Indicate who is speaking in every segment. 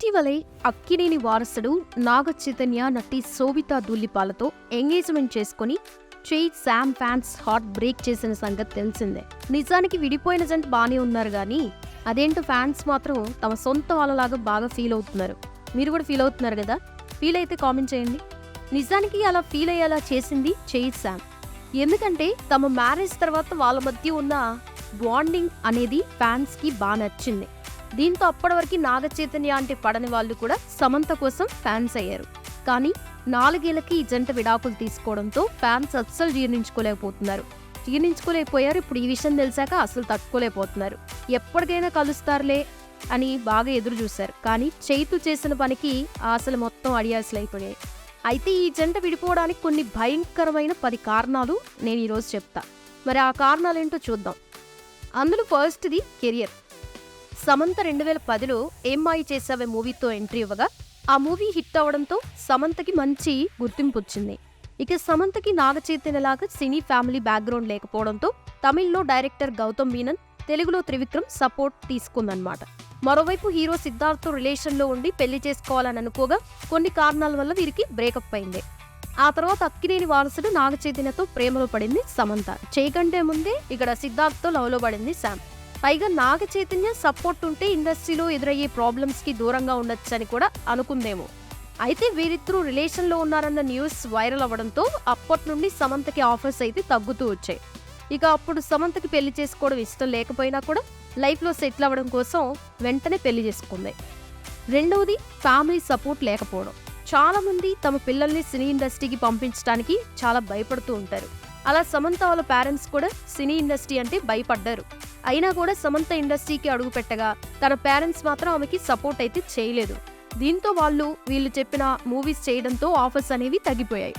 Speaker 1: ఇటీవలే అక్కినేని వారసుడు నాగ చైతన్య నటి శోభితా దుల్లిపాలతో ఎంగేజ్మెంట్ చేసుకుని చేయి శామ్ ఫ్యాన్స్ హార్ట్ బ్రేక్ చేసిన సంగతి తెలిసిందే. నిజానికి విడిపోయిన జంట బాగానే ఉన్నారు కానీ అదేంటో ఫ్యాన్స్ మాత్రం తమ సొంత వాళ్ళలాగా బాగా ఫీల్ అవుతున్నారు. మీరు కూడా ఫీల్ అవుతున్నారు కదా? ఫీల్ అయితే కామెంట్ చేయండి. నిజానికి అలా ఫీల్ అయ్యేలా చేసింది చేయి శామ్. ఎందుకంటే తమ మ్యారేజ్ తర్వాత వాళ్ళ మధ్య ఉన్న బాండింగ్ అనేది ఫ్యాన్స్కి బాగా నచ్చింది. దీంతో అప్పటి వరకు నాగ చైతన్య అంటే పడని వాళ్ళు కూడా సమంత కోసం ఫ్యాన్స్ అయ్యారు. కానీ నాలుగేళ్ళకి ఈ జంట విడాకులు తీసుకోవడంతో ఫ్యాన్స్ అస్సలు జీర్ణించుకోలేకపోతున్నారు. జీర్ణించుకోలేకపోయారు ఇప్పుడు ఈ విషయం తెలిసాక అసలు తట్టుకోలేకపోతున్నారు. ఎప్పటికైనా కలుస్తారులే అని బాగా ఎదురు చూశారు కానీ చైతు చేసిన పనికి ఆశలు మొత్తం అడియాసలు అయిపోయాయి అయితే ఈ జంట విడిపోవడానికి కొన్ని భయంకరమైన పది కారణాలు నేను ఈరోజు చెప్తా. మరి ఆ కారణాలు ఏంటో చూద్దాం. అందులో ఫస్ట్ది కెరియర్. సమంత రెండు వేల పదిలో ఏం మాయ చేసావే మూవీతో ఎంట్రీ ఇవ్వగా? ఆ మూవీ హిట్ అవడంతో సమంతకి మంచి గుర్తింపు వచ్చింది ఇక సమంతకి నాగ చైతన్యలాగా సినీ ఫ్యామిలీ బ్యాక్గ్రౌండ్ లేకపోవడంతో తమిళ్ళో డైరెక్టర్ గౌతమ్ మీనన్ తెలుగులో త్రివిక్రమ్ సపోర్ట్ తీసుకుందనమాట మరోవైపు హీరో సిద్ధార్థ్తో రిలేషన్లో ఉండి పెళ్ళి చేసుకోవాలని అనుకోగా కొన్ని కారణాల వల్ల వీరికి బ్రేకప్ అయింది. ఆ తర్వాత అక్కినేని వారసుడు నాగ చైతన్యతో ప్రేమలో పడింది సమంత. చేయకంటే ముందే ఇక్కడ సిద్ధార్థ్తో లవ్లో పడింది శామ్. పైగా నాగ చైతన్య సపోర్ట్ ఉంటే ఇండస్ట్రీలో ఎదురయ్యే ప్రాబ్లమ్స్కి దూరంగా ఉండొచ్చని కూడా అనుకుందేమో. అయితే వీరిద్దరూ రిలేషన్లో ఉన్నారన్న న్యూస్ వైరల్ అవ్వడంతో అప్పటి నుండి సమంతకి ఆఫర్స్ అయితే తగ్గుతూ వచ్చాయి. ఇక అప్పుడు సమంతకి పెళ్ళి చేసుకోవడం ఇష్టం లేకపోయినా కూడా లైఫ్లో సెటిల్ అవ్వడం కోసం వెంటనే పెళ్ళి చేసుకుంది. రెండవది ఫ్యామిలీ సపోర్ట్ లేకపోవడం. చాలామంది తమ పిల్లల్ని సినీ ఇండస్ట్రీకి పంపించడానికి చాలా భయపడుతూ ఉంటారు. అలా సమంత వాళ్ళ పేరెంట్స్ కూడా సినీ ఇండస్ట్రీ అంటే భయపడ్డారు. అయినా కూడా సమంత ఇండస్ట్రీకి అడుగు పెట్టగా తన పేరెంట్స్ మాత్రం ఆమెకి సపోర్ట్ అయితే చేయలేదు. దీంతో వాళ్ళు వీళ్ళు చెప్పిన మూవీస్ చేయడంతో ఆఫర్స్ అనేవి తగ్గిపోయాయి.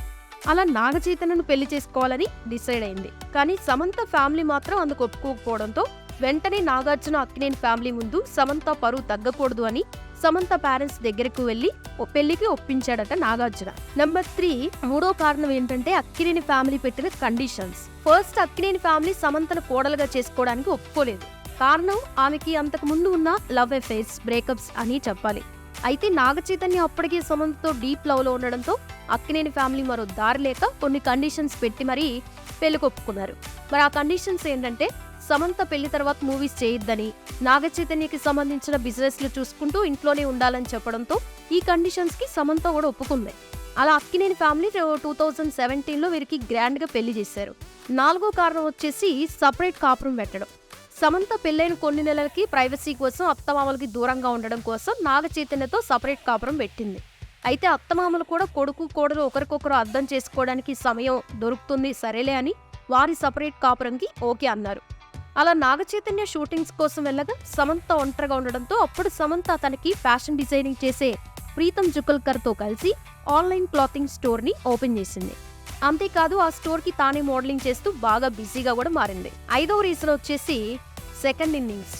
Speaker 1: అలా నాగచైతన్యను పెళ్ళి చేసుకోవాలని డిసైడ్ అయింది. కానీ సమంత ఫ్యామిలీ మాత్రం అందుకు ఒప్పుకోకపోవడంతో వెంటనే నాగార్జున అక్కినేని ఫ్యామిలీ ముందు సమంత పరువు తగ్గకూడదు అని సమంత పేరెంట్స్ దగ్గరకు వెళ్ళి పెళ్ళికి ఒప్పించాడట నాగార్జున. నెంబర్ త్రీ మూడో కారణం ఏంటంటే అక్కినేని ఫ్యామిలీ పెట్టిన కండిషన్స్ ఫస్ట్ అక్కినేని ఫ్యామిలీ సమంతను కోడలుగా చేసుకోవడానికి ఒప్పుకోలేదు. కారణం ఆమెకి అంతకు ముందు ఉన్న లవ్ అఫైర్స్ బ్రేకప్స్ అని చెప్పాలి. అయితే నాగచైతన్య అప్పటికే సమంతతో డీప్ లవ్లో ఉండడంతో అక్కినేని ఫ్యామిలీ మరో దారి లేక కొన్ని కండిషన్స్ పెట్టి మరీ పెళ్ళికి ఒప్పుకున్నారు మరి ఆ కండిషన్స్ ఏంటంటే సమంత పెళ్ళి తర్వాత మూవీస్ చేయొద్దని నాగ చైతన్యకి సంబంధించిన బిజినెస్లు చూసుకుంటూ ఇంట్లోనే ఉండాలని చెప్పడంతో ఈ కండిషన్స్కి సమంత కూడా ఒప్పుకుంది. అలా అక్కినేని ఫ్యామిలీ టూ థౌజండ్ సెవెంటీన్లో వీరికి గ్రాండ్గా పెళ్ళి చేశారు. నాలుగో కారణం వచ్చేసి సపరేట్ కాపురం పెట్టడం. సమంత పెళ్ళైన కొన్ని నెలలకి ప్రైవసీ కోసం అత్తమామలకి దూరంగా ఉండడం కోసం నాగ చైతన్యతో సపరేట్ కాపురం పెట్టింది. అయితే అత్తమామలు కూడా కొడుకు కోడలు ఒకరికొకరు అర్థం చేసుకోవడానికి సమయం దొరుకుతుంది సరేలే అని వారి సపరేట్ కాపురంకి ఓకే అన్నారు. అలా నాగచైతన్య షూటింగ్స్ కోసం వెళ్ళగా సమంత ఒంటరిగా ఉండడంతో అప్పుడు సమంత తనకి ఫ్యాషన్ డిజైనింగ్ చేసే ప్రీతం జుకల్కర్తో కలిసి ఆన్లైన్ క్లాతింగ్ స్టోర్ని ఓపెన్ చేసింది. అంతేకాదు ఆ స్టోర్కి తానే మోడలింగ్ చేస్తూ బాగా బిజీగా కూడా మారింది. ఐదవ రీజన్ వచ్చేసి second innings.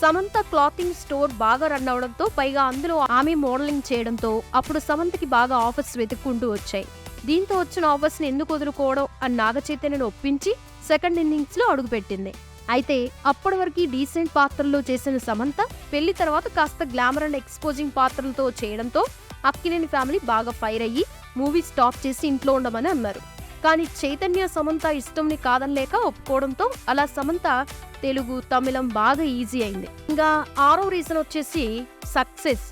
Speaker 1: Samantha clothing store బాగా రన్ అవడంతో పైగా అందులో ఆమె మోడలింగ్ చేయడంతో అప్పుడు సమంతకి బాగా ఆఫర్స్ వెతుక్కుంటూ వచ్చాయి. దీంతో వచ్చిన ఆఫర్స్ని ఎందుకు వదులుకోవడం అని నాగచైతన్యను ఒప్పించి సెకండ్ ఇన్నింగ్స్లో అడుగుపెట్టింది. అయితే అప్పటి వరకు డీసెంట్ పాత్రల్లో చేసిన సమంత పెళ్ళి తర్వాత కాస్త గ్లామర్ అండ్ ఎక్స్పోజింగ్ పాత్రలతో చేయడంతో అక్కినేని ఫ్యామిలీ బాగా ఫైర్ అయ్యి మూవీ స్టాప్ చేసి ఇంట్లో ఉండమని అన్నారు. కానీ చైతన్య సమంత ఇష్టంని కాదనలేక ఒప్పుకోవడంతో అలా సమంత తెలుగు తమిళం బాగా ఈజీ అయింది. ఇంకా ఆరో రీజన్ వచ్చేసి సక్సెస్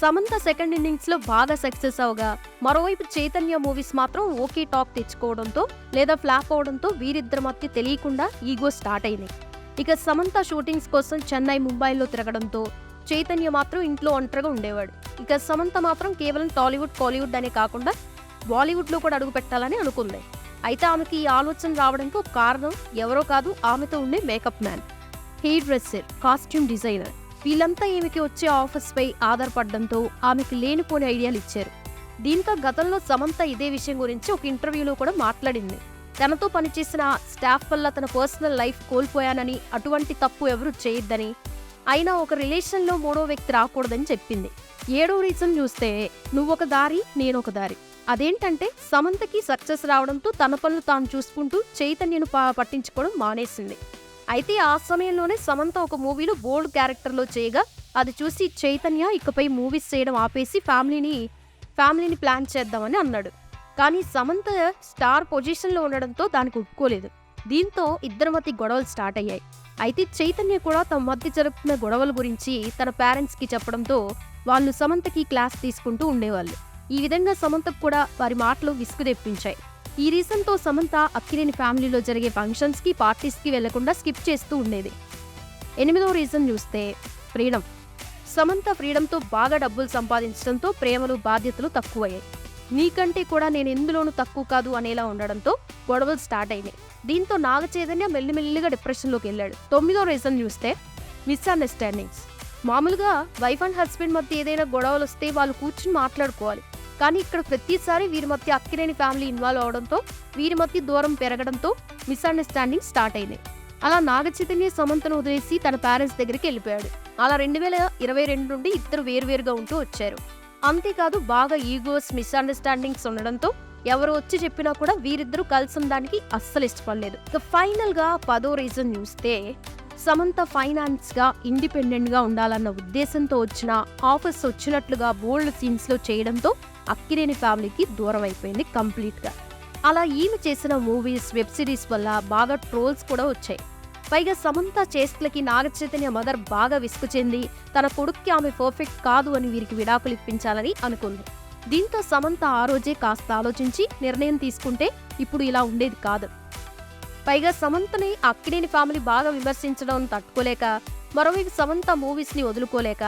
Speaker 1: సమంత సెకండ్ ఇన్నింగ్స్లో బాగా సక్సెస్ అవగా మరోవైపు చైతన్య మూవీస్ మాత్రం ఓకే టాప్ తెచ్చుకోవడంతో లేదా ఫ్లాప్ అవడంతో వీరిద్దరి మధ్య తెలియకుండా ఈగో స్టార్ట్ అయినాయి. ఇక సమంత షూటింగ్స్ కోసం చెన్నై ముంబైలో తిరగడంతో చైతన్య మాత్రం ఇంట్లో ఒంటరిగా ఉండేవాడు. ఇక సమంత మాత్రం కేవలం టాలీవుడ్ కాలీవుడ్ అనే కాకుండా బాలీవుడ్లో కూడా అడుగు పెట్టాలని అనుకుంది. అయితే ఆమెకి ఈ ఆలోచన రావడానికి ఒక కారణం ఎవరో కాదు ఆమెతో ఉండే makeup man. Hair dresser costume designer. వీళ్ళంతా ఈమెకి వచ్చే ఆఫర్స్ పై ఆధారపడడంతో ఆమెకు లేనిపోని ఐడియాలు ఇచ్చారు. దీంతో గతంలో సమంత ఇదే విషయం గురించి ఒక ఇంటర్వ్యూలో కూడా మాట్లాడింది. తనతో పనిచేసిన స్టాఫ్ వల్ల తన పర్సనల్ లైఫ్ కోల్పోయానని అటువంటి తప్పు ఎవరు చేయొద్దని అయినా ఒక రిలేషన్లో మూడో వ్యక్తి రాకూడదని చెప్పింది. ఏడో రీజన్ చూస్తే నువ్వొక దారి నేనొక దారి. అదేంటంటే సమంతకి సక్సెస్ రావడంతో తన పనులు తాను చూసుకుంటూ చైతన్యను పట్టించుకోవడం మానేసింది. అయితే ఆ సమయంలోనే సమంత ఒక మూవీలో బోల్డ్ క్యారెక్టర్లో చేయగా అది చూసి చైతన్య ఇకపై మూవీస్ చేయడం ఆపేసి ఫ్యామిలీని ఫ్యామిలీని ప్లాన్ చేద్దామని అన్నాడు. కానీ సమంత స్టార్ పొజిషన్లో ఉండడంతో దానికి ఒప్పుకోలేదు. దీంతో ఇద్దరి మధ్య గొడవలు స్టార్ట్ అయ్యాయి. అయితే చైతన్య కూడా తమ మధ్య జరుగుతున్న గొడవల గురించి తన పేరెంట్స్కి చెప్పడంతో వాళ్ళు సమంతకి క్లాస్ తీసుకుంటూ ఉండేవాళ్ళు. ఈ విధంగా సమంతకు కూడా వారి మాటలు విసుగు తెప్పించాయి. ఈ రీజన్తో సమంత అక్కినేని ఫ్యామిలీలో జరిగే ఫంక్షన్స్కి పార్టీస్కి వెళ్ళకుండా స్కిప్ చేస్తూ ఉండేది. ఎనిమిదో రీజన్ చూస్తే ఫ్రీడమ్. సమంత ఫ్రీడమ్తో బాగా డబ్బులు సంపాదించడంతో ప్రేమలు బాధ్యతలు తక్కువయ్యాయి. నీకంటే కూడా నేను ఎందులోనూ తక్కువ కాదు అనేలా ఉండడంతో గొడవలు స్టార్ట్ అయినాయి. దీంతో నాగ చైతన్య మెల్లిమెల్లిగా డిప్రెషన్లోకి వెళ్ళాడు. తొమ్మిదో రీజన్ చూస్తే మిస్అండర్స్టాండింగ్స్. మామూలుగా వైఫ్ అండ్ హస్బెండ్ మధ్య ఏదైనా గొడవలు వస్తే వాళ్ళు కూర్చుని మాట్లాడుకోవాలి. కానీ ఇక్కడ ప్రతిసారి వీరి మధ్య అక్కినేని ఫ్యామిలీ ఇన్వాల్వ్ అవడంతో వీరి మధ్య దూరం పెరగడంతో మిస్అండర్స్టాండింగ్ స్టార్ట్ అయింది అలా నాగ చైతన్య సమంతను వదిలేసి తన పేరెంట్స్ దగ్గరికి వెళ్ళిపోయాడు. అలా రెండు వేల ఇరవై రెండు నుండి ఇద్దరు వేరువేరుగా ఉంటూ వచ్చారు. అంతేకాదు బాగా ఈగోస్ మిస్అండర్స్టాండింగ్స్ ఉండడంతో ఎవరు వచ్చి చెప్పినా కూడా వీరిద్దరూ కలిసి ఉండడానికి అస్సలు ఇష్టపడలేదు. ఇక ఫైనల్గా పదో రీజన్ చూస్తే సమంత ఫైనాన్స్గా ఇండిపెండెంట్గా ఉండాలన్న ఉద్దేశంతో వచ్చిన ఆఫర్స్ వచ్చినట్లుగా బోల్డ్ సీన్స్లో చేయడంతో అక్కినేని ఫ్యామిలీకి దూరం అయిపోయింది కంప్లీట్గా. అలా ఈమె చేసిన మూవీస్ వెబ్ సిరీస్ వల్ల బాగా ట్రోల్స్ కూడా వచ్చాయి. పైగా సమంత చేష్టలకి నాగచైతన్య మదర్ బాగా విసుగు చెంది తన కొడుక్కి ఆమె పర్ఫెక్ట్ కాదు అని వీరికి విడాకులు ఇప్పించాలని అనుకుంది. దీంతో సమంత ఆ రోజే కాస్త ఆలోచించి నిర్ణయం తీసుకుంటే ఇప్పుడు ఇలా ఉండేది కాదు. పైగా సమంతని అక్కినేని ఫ్యామిలీ బాగా విమర్శించడం తట్టుకోలేక మరోవైపు సమంత మూవీస్ని వదులుకోలేక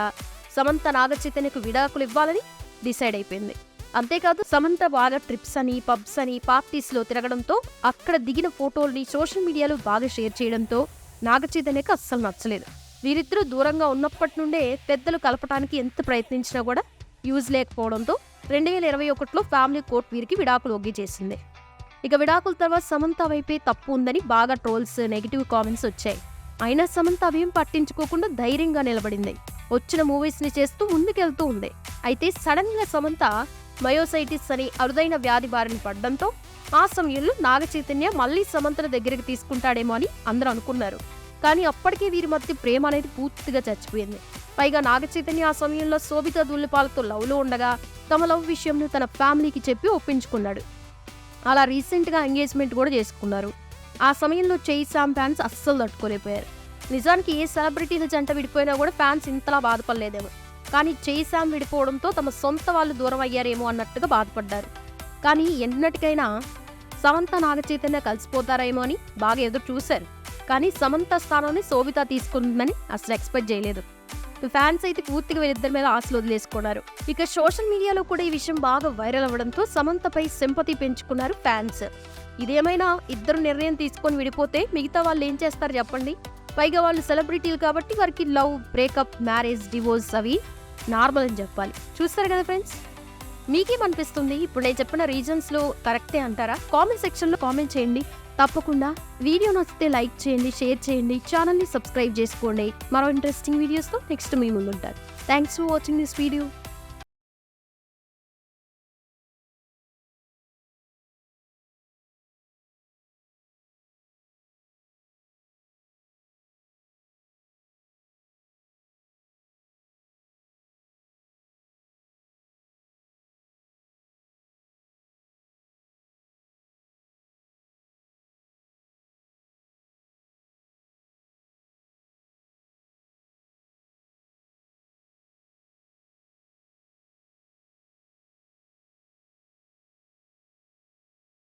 Speaker 1: సమంత నాగ చైతన్యకు విడాకులు ఇవ్వాలని డిసైడ్ అయిపోయింది. అంతేకాదు సమంత బాగా ట్రిప్స్ అని పబ్స్ అని పార్టీస్లో తిరగడంతో అక్కడ దిగిన ఫోటోల్ని సోషల్ మీడియాలో బాగా షేర్ చేయడంతో నాగ చైతన్యకు అస్సలు నచ్చలేదు. వీరిద్దరూ దూరంగా ఉన్నప్పటి నుండే పెద్దలు కలపడానికి ఎంత ప్రయత్నించినా కూడా యూజ్ లేకపోవడంతో రెండు వేల ఇరవై ఒకటిలో ఫ్యామిలీ కోర్ట్ వీరికి విడాకులు ఒగ్గి చేసింది ఇక విడాకుల తర్వాత సమంత వైపే తప్పు ఉందని బాగా ట్రోల్స్ నెగిటివ్ కామెంట్స్ వచ్చాయి. అయినా సమంత అవేం పట్టించుకోకుండా ధైర్యంగా నిలబడింది. వచ్చిన మూవీస్ని చేస్తూ ముందుకెళ్తూ ఉంది. అయితే సడన్గా సమంత మయోసైటిస్ అని అరుదైన వ్యాధి బారిన పడడంతో ఆ సమయంలో నాగ చైతన్య మళ్ళీ సమంతల దగ్గరికి తీసుకుంటాడేమో అని అందరూ అనుకున్నారు. కానీ అప్పటికే వీరి మధ్య ప్రేమ అనేది పూర్తిగా చచ్చిపోయింది. పైగా నాగ చైతన్య ఆ సమయంలో శోభిత దుల్లిపాలతో లవ్లో ఉండగా తమ లవ్ విషయంను తన ఫ్యామిలీకి చెప్పి ఒప్పించుకున్నాడు. అలా రీసెంట్గా ఎంగేజ్మెంట్ కూడా చేసుకున్నారు. ఆ సమయంలో చేయి శామ్ ఫ్యాన్స్ అస్సలు తట్టుకోలేకపోయారు. నిజానికి ఏ సెలబ్రిటీల జంట విడిపోయినా కూడా ఫ్యాన్స్ ఇంతలా బాధపడలేదేమో. కానీ చేయి శామ్ విడిపోవడంతో తమ సొంత వాళ్ళు దూరం అయ్యారేమో అన్నట్టుగా బాధపడ్డారు. కానీ ఎన్నటికైనా సమంత నాగ చైతన్య కలిసిపోతారేమో అని బాగా ఎదురు చూశారు. కానీ సమంత స్థానాన్ని శోభిత తీసుకుంటుందని అసలు ఎక్స్పెక్ట్ చేయలేదు. ఫ్యాన్స్ అయితే పూర్తిగా వీరిద్దరి మీద ఆశలు వదిలేసుకున్నారు. ఇక సోషల్ మీడియాలో కూడా ఈ విషయం బాగా వైరల్ అవ్వడంతో సమంతపై సింపతి పెంచుకున్నారు ఫ్యాన్స్. ఇదేమైనా ఇద్దరు నిర్ణయం తీసుకొని విడిపోతే మిగతా వాళ్ళు ఏం చేస్తారు చెప్పండి? పైగా వాళ్ళు సెలబ్రిటీలు కాబట్టి వారికి లవ్ బ్రేకప్ మ్యారేజ్ డివోర్స్ అవి నార్మల్ అని చెప్పాలి. చూస్తారు కదా ఫ్రెండ్స్? మీకేమనిపిస్తుంది ఇప్పుడు నేను చెప్పిన రీజన్స్లో కరెక్టే అంటారా? కామెంట్ సెక్షన్లో కామెంట్ చేయండి. తప్పకుండా వీడియో నచ్చితే లైక్ చేయండి షేర్ చేయండి ఛానల్ని సబ్స్క్రైబ్ చేసుకోండి. మరో ఇంట్రెస్టింగ్ వీడియోస్తో నెక్స్ట్ మీ ముందుంటారు. Thanks for watching this video